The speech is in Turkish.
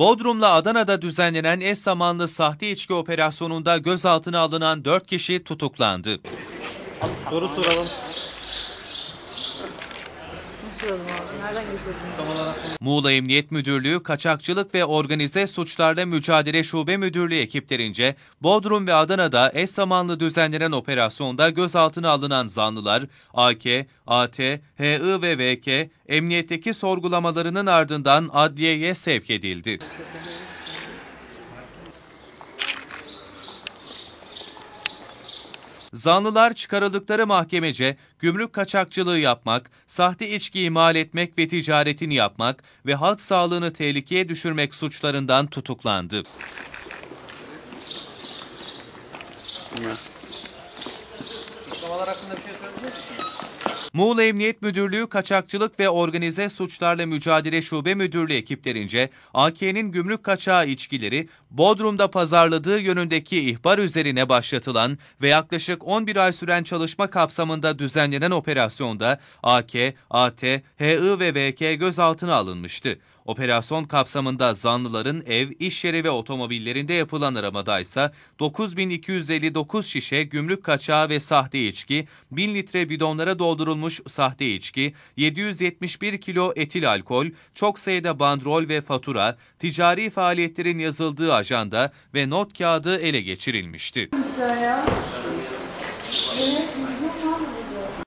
Bodrum'la Adana'da düzenlenen eş zamanlı sahte içki operasyonunda gözaltına alınan 4 kişi tutuklandı. Soru soralım. Muğla Emniyet Müdürlüğü Kaçakçılık ve Organize Suçlarla Mücadele Şube Müdürlüğü ekiplerince Bodrum ve Adana'da eş zamanlı düzenlenen operasyonda gözaltına alınan zanlılar AK, AT, HI ve VK emniyetteki sorgulamalarının ardından adliyeye sevk edildi. Zanlılar çıkarıldıkları mahkemece gümrük kaçakçılığı yapmak, sahte içki imal etmek ve ticaretini yapmak ve halk sağlığını tehlikeye düşürmek suçlarından tutuklandı. Suçlamalar hakkında bir şey söyleyecek misiniz? Muğla Emniyet Müdürlüğü Kaçakçılık ve Organize Suçlarla Mücadele Şube Müdürlüğü ekiplerince AK'nin gümrük kaçağı içkileri Bodrum'da pazarladığı yönündeki ihbar üzerine başlatılan ve yaklaşık 11 ay süren çalışma kapsamında düzenlenen operasyonda AK, AT, HI ve VK gözaltına alınmıştı. Operasyon kapsamında zanlıların ev, iş yeri ve otomobillerinde yapılan aramada ise 9259 şişe gümrük kaçağı ve sahte içki, 1000 litre bidonlara doldurulmuş sahte içki, 771 kilo etil alkol, çok sayıda bandrol ve fatura, ticari faaliyetlerin yazıldığı ajanda ve not kağıdı ele geçirilmişti. Güzel ya.